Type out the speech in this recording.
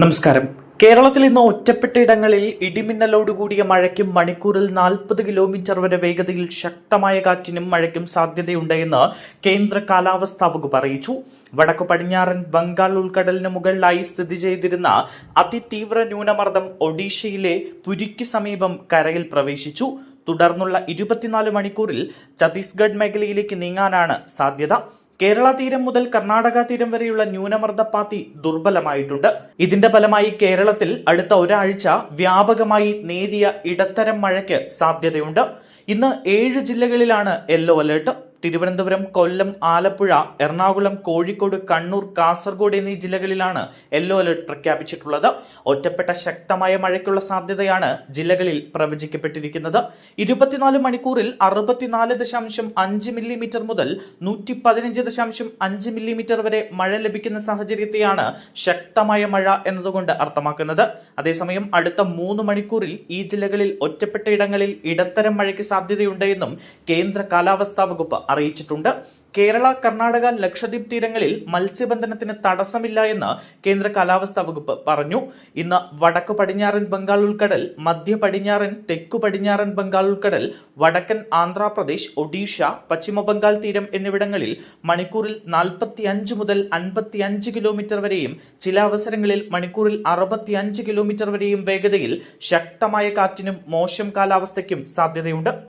നമസ്കാരം. കേരളത്തിൽ ഇന്ന് ഒറ്റപ്പെട്ട ഇടങ്ങളിൽ ഇടിമിന്നലോടുകൂടിയ മഴയ്ക്കും മണിക്കൂറിൽ നാൽപ്പത് കിലോമീറ്റർ വരെ വേഗതയിൽ ശക്തമായ കാറ്റിനും മഴയ്ക്കും സാധ്യതയുണ്ട് എന്ന് കേന്ദ്ര കാലാവസ്ഥാ വകുപ്പ് അറിയിച്ചു. വടക്കു പടിഞ്ഞാറൻ ബംഗാൾ ഉൾക്കടലിന് മുകളിലായി സ്ഥിതി ചെയ്തിരുന്ന അതിതീവ്ര ന്യൂനമർദ്ദം ഒഡീഷയിലെ പുരിക്ക് സമീപം കരയിൽ പ്രവേശിച്ചു. തുടർന്നുള്ള ഇരുപത്തിനാല് മണിക്കൂറിൽ ഛത്തീസ്ഗഡ് മേഖലയിലേക്ക് നീങ്ങാനാണ് സാധ്യത. കേരള തീരം മുതൽ കർണാടക തീരം വരെയുള്ള ന്യൂനമർദ്ദപ്പാത്തി ദുർബലമായിട്ടുണ്ട്. ഇതിന്റെ ഫലമായി കേരളത്തിൽ അടുത്ത ഒരാഴ്ച വ്യാപകമായി നേരിയ ഇടത്തരം മഴയ്ക്ക് സാധ്യതയുണ്ട്. ഇന്ന് ഏഴ് ജില്ലകളിലാണ് യെല്ലോ അലേർട്ട്. തിരുവനന്തപുരം കൊല്ലം ആലപ്പുഴ എറണാകുളം കോഴിക്കോട് കണ്ണൂർ കാസർഗോഡ് എന്നീ ജില്ലകളിലാണ് യെല്ലോ അലർട്ട് പ്രഖ്യാപിച്ചിട്ടുള്ളത്. ഒറ്റപ്പെട്ട ശക്തമായ മഴയ്ക്കുള്ള സാധ്യതയാണ് ജില്ലകളിൽ പ്രവചിക്കപ്പെട്ടിരിക്കുന്നത്. ഇരുപത്തിനാല് മണിക്കൂറിൽ അറുപത്തിനാല് ദശാംശം അഞ്ച് മില്ലിമീറ്റർ മുതൽ നൂറ്റി പതിനഞ്ച് ദശാംശം അഞ്ച് മില്ലിമീറ്റർ വരെ മഴ ലഭിക്കുന്ന സാഹചര്യത്തെയാണ് ശക്തമായ മഴ എന്നതുകൊണ്ട് അർത്ഥമാക്കുന്നത്. അതേസമയം അടുത്ത മൂന്ന് മണിക്കൂറിൽ ഈ ജില്ലകളിൽ ഒറ്റപ്പെട്ട ഇടങ്ങളിൽ ഇടത്തരം മഴയ്ക്ക് സാധ്യതയുണ്ട് എന്നും കേന്ദ്ര കാലാവസ്ഥാ വകുപ്പ് അറിയിച്ചിട്ടുണ്ട്. കേരള കർണാടക ലക്ഷദ്വീപ് തീരങ്ങളിൽ മത്സ്യബന്ധനത്തിന് തടസ്സമില്ല എന്ന് കേന്ദ്ര കാലാവസ്ഥാ വകുപ്പ് പറഞ്ഞു. ഇന്ന് വടക്കു പടിഞ്ഞാറൻ ബംഗാൾ ഉൾക്കടൽ മധ്യ പടിഞ്ഞാറൻ തെക്കു പടിഞ്ഞാറൻ ബംഗാൾ ഉൾക്കടൽ വടക്കൻ ആന്ധ്രാപ്രദേശ് ഒഡീഷ പശ്ചിമ ബംഗാൾ തീരം എന്നിവിടങ്ങളിൽ മണിക്കൂറിൽ നാൽപ്പത്തിയഞ്ച് മുതൽ അൻപത്തി അഞ്ച് കിലോമീറ്റർ വരെയും ചില അവസരങ്ങളിൽ മണിക്കൂറിൽ അറുപത്തിയഞ്ച് കിലോമീറ്റർ വരെയും വേഗതയിൽ ശക്തമായ കാറ്റിനും മോശം കാലാവസ്ഥയ്ക്കും സാധ്യതയുണ്ട്.